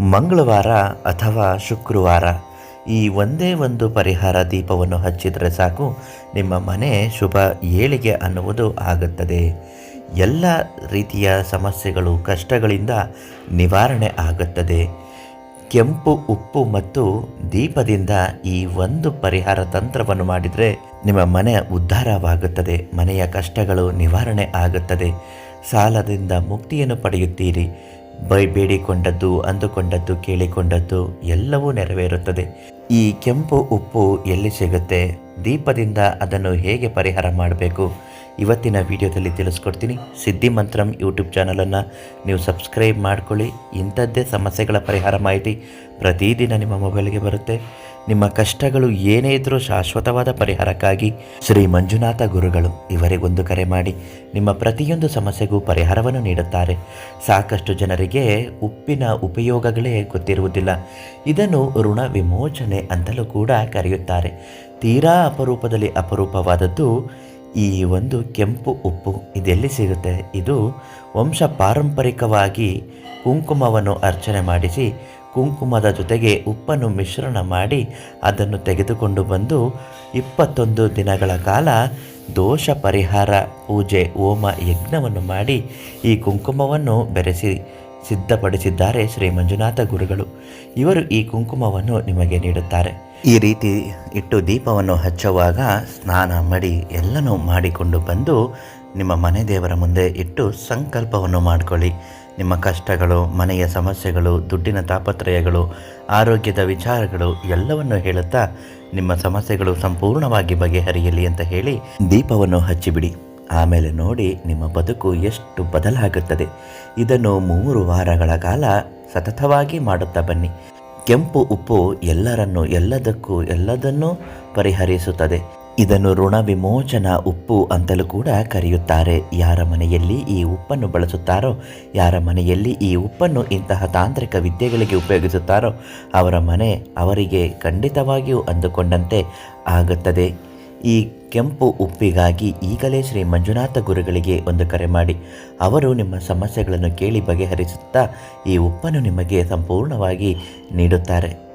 ಮಂಗಳವಾರ ಅಥವಾ ಶುಕ್ರವಾರ ಈ ಒಂದೇ ಒಂದು ಪರಿಹಾರ ದೀಪವನ್ನು ಹಚ್ಚಿದರೆ ಸಾಕು. ನಿಮ್ಮ ಮನೆ ಶುಭ ಏಳಿಗೆ ಅನ್ನುವುದು ಆಗುತ್ತದೆ. ಎಲ್ಲ ರೀತಿಯ ಸಮಸ್ಯೆಗಳು, ಕಷ್ಟಗಳಿಂದ ನಿವಾರಣೆ ಆಗುತ್ತದೆ. ಕೆಂಪು, ಉಪ್ಪು ಮತ್ತು ದೀಪದಿಂದ ಈ ಒಂದು ಪರಿಹಾರ ತಂತ್ರವನ್ನು ಮಾಡಿದರೆ ನಿಮ್ಮ ಮನೆ ಉದ್ಧಾರವಾಗುತ್ತದೆ. ಮನೆಯ ಕಷ್ಟಗಳು ನಿವಾರಣೆ ಆಗುತ್ತದೆ. ಸಾಲದಿಂದ ಮುಕ್ತಿಯನ್ನು ಪಡೆಯುತ್ತೀರಿ. ಬೈ ಬೇಡಿಕೊಂಡದ್ದು ಅಂದುಕೊಂಡದ್ದು, ಕೇಳಿಕೊಂಡದ್ದು ಎಲ್ಲವೂ ನೆರವೇರುತ್ತದೆ. ಈ ಕೆಂಪು ಉಪ್ಪು ಎಲ್ಲಿ ಸಿಗುತ್ತೆ? ದೀಪದಿಂದ ಅದನ್ನು ಹೇಗೆ ಪರಿಹಾರ ಮಾಡಬೇಕು? ಇವತ್ತಿನ ವಿಡಿಯೋದಲ್ಲಿ ತಿಳಿಸ್ಕೊಡ್ತೀನಿ ಸಿದ್ಧಿ ಮಂತ್ರಂ ಯೂಟ್ಯೂಬ್ ಚಾನಲನ್ನು ನೀವು ಸಬ್ಸ್ಕ್ರೈಬ್ ಮಾಡ್ಕೊಳ್ಳಿ. ಇಂಥದ್ದೇ ಸಮಸ್ಯೆಗಳ ಪರಿಹಾರ ಮಾಹಿತಿ ಪ್ರತಿದಿನ ನಿಮ್ಮ ಮೊಬೈಲ್ಗೆ ಬರುತ್ತೆ. ನಿಮ್ಮ ಕಷ್ಟಗಳು ಏನೇ ಇದ್ದರೂ ಶಾಶ್ವತವಾದ ಪರಿಹಾರಕ್ಕಾಗಿ ಶ್ರೀ ಮಂಜುನಾಥ ಗುರುಗಳು ಇವರಿಗೊಂದು ಕರೆ ಮಾಡಿ ನಿಮ್ಮ ಪ್ರತಿಯೊಂದು ಸಮಸ್ಯೆಗೂ ಪರಿಹಾರವನ್ನು ನೀಡುತ್ತಾರೆ. ಸಾಕಷ್ಟು ಜನರಿಗೆ ಉಪ್ಪಿನ ಉಪಯೋಗಗಳೇ ಗೊತ್ತಿರುವುದಿಲ್ಲ. ಇದನ್ನು ಋಣ ವಿಮೋಚನೆ ಅಂತಲೂ ಕೂಡ ಕರೆಯುತ್ತಾರೆ. ತೀರಾ ಅಪರೂಪದಲ್ಲಿ ಅಪರೂಪವಾದದ್ದು ಈ ಒಂದು ಕೆಂಪು ಉಪ್ಪು ಇದೆಲ್ಲಿ ಸಿಗುತ್ತೆ? ಇದು ವಂಶ ಪಾರಂಪರಿಕವಾಗಿ ಕುಂಕುಮವನ್ನು ಅರ್ಚನೆ ಮಾಡಿಸಿ ಕುಂಕುಮದ ಜೊತೆಗೆ ಉಪ್ಪನ್ನು ಮಿಶ್ರಣ ಮಾಡಿ ಅದನ್ನು ತೆಗೆದುಕೊಂಡು ಬಂದು ಇಪ್ಪತ್ತೊಂದು ದಿನಗಳ ಕಾಲ ದೋಷ ಪರಿಹಾರ ಪೂಜೆ, ಹೋಮ, ಯಜ್ಞವನ್ನು ಮಾಡಿ ಈ ಕುಂಕುಮವನ್ನು ಬೆರೆಸಿ ಸಿದ್ಧಪಡಿಸಿದ್ದಾರೆ ಶ್ರೀ ಮಂಜುನಾಥ ಗುರುಗಳು. ಇವರು ಈ ಕುಂಕುಮವನ್ನು ನಿಮಗೆ ನೀಡುತ್ತಾರೆ. ಈ ರೀತಿ ಇಟ್ಟು ದೀಪವನ್ನು ಹಚ್ಚುವಾಗ ಸ್ನಾನ ಮಾಡಿ ಎಲ್ಲನೂ ಮಾಡಿಕೊಂಡು ಬಂದು ನಿಮ್ಮ ಮನೆ ದೇವರ ಮುಂದೆ ಇಟ್ಟು ಸಂಕಲ್ಪವನ್ನು ಮಾಡಿಕೊಳ್ಳಿ. ನಿಮ್ಮ ಕಷ್ಟಗಳು, ಮನೆಯ ಸಮಸ್ಯೆಗಳು, ದುಡ್ಡಿನ ತಾಪತ್ರಯಗಳು, ಆರೋಗ್ಯದ ವಿಚಾರಗಳು ಎಲ್ಲವನ್ನು ಹೇಳುತ್ತಾ ನಿಮ್ಮ ಸಮಸ್ಯೆಗಳು ಸಂಪೂರ್ಣವಾಗಿ ಬಗೆಹರಿಯಲಿ ಅಂತ ಹೇಳಿ ದೀಪವನ್ನು ಹಚ್ಚಿಬಿಡಿ. ಆಮೇಲೆ ನೋಡಿ ನಿಮ್ಮ ಬದುಕು ಎಷ್ಟು ಬದಲಾಗುತ್ತದೆ. ಇದನ್ನು ಮೂರು ವಾರಗಳ ಕಾಲ ಸತತವಾಗಿ ಮಾಡುತ್ತಾ ಬನ್ನಿ. ಕೆಂಪು ಉಪ್ಪು ಎಲ್ಲರನ್ನು, ಎಲ್ಲದಕ್ಕೂ, ಎಲ್ಲದನ್ನೂ ಪರಿಹರಿಸುತ್ತದೆ. ಇದನ್ನು ಋಣ ವಿಮೋಚನ ಉಪ್ಪು ಅಂತಲೂ ಕೂಡ ಕರೆಯುತ್ತಾರೆ. ಯಾರ ಮನೆಯಲ್ಲಿ ಈ ಉಪ್ಪನ್ನು ಬಳಸುತ್ತಾರೋ, ಯಾರ ಮನೆಯಲ್ಲಿ ಈ ಉಪ್ಪನ್ನು ಇಂತಹ ತಾಂತ್ರಿಕ ವಿದ್ಯೆಗಳಿಗೆ ಉಪಯೋಗಿಸುತ್ತಾರೋ, ಅವರ ಮನೆ ಅವರಿಗೆ ಖಂಡಿತವಾಗಿಯೂ ಅಂದುಕೊಂಡಂತೆ ಆಗುತ್ತದೆ. ಈ ಕೆಂಪು ಉಪ್ಪಿಗಾಗಿ ಈಗಲೇ ಶ್ರೀ ಮಂಜುನಾಥ ಗುರುಗಳಿಗೆ ಒಂದು ಕರೆ ಮಾಡಿ. ಅವರು ನಿಮ್ಮ ಸಮಸ್ಯೆಗಳನ್ನು ಕೇಳಿ ಬಗೆಹರಿಸುತ್ತಾ ಈ ಉಪ್ಪನ್ನು ನಿಮಗೆ ಸಂಪೂರ್ಣವಾಗಿ ನೀಡುತ್ತಾರೆ.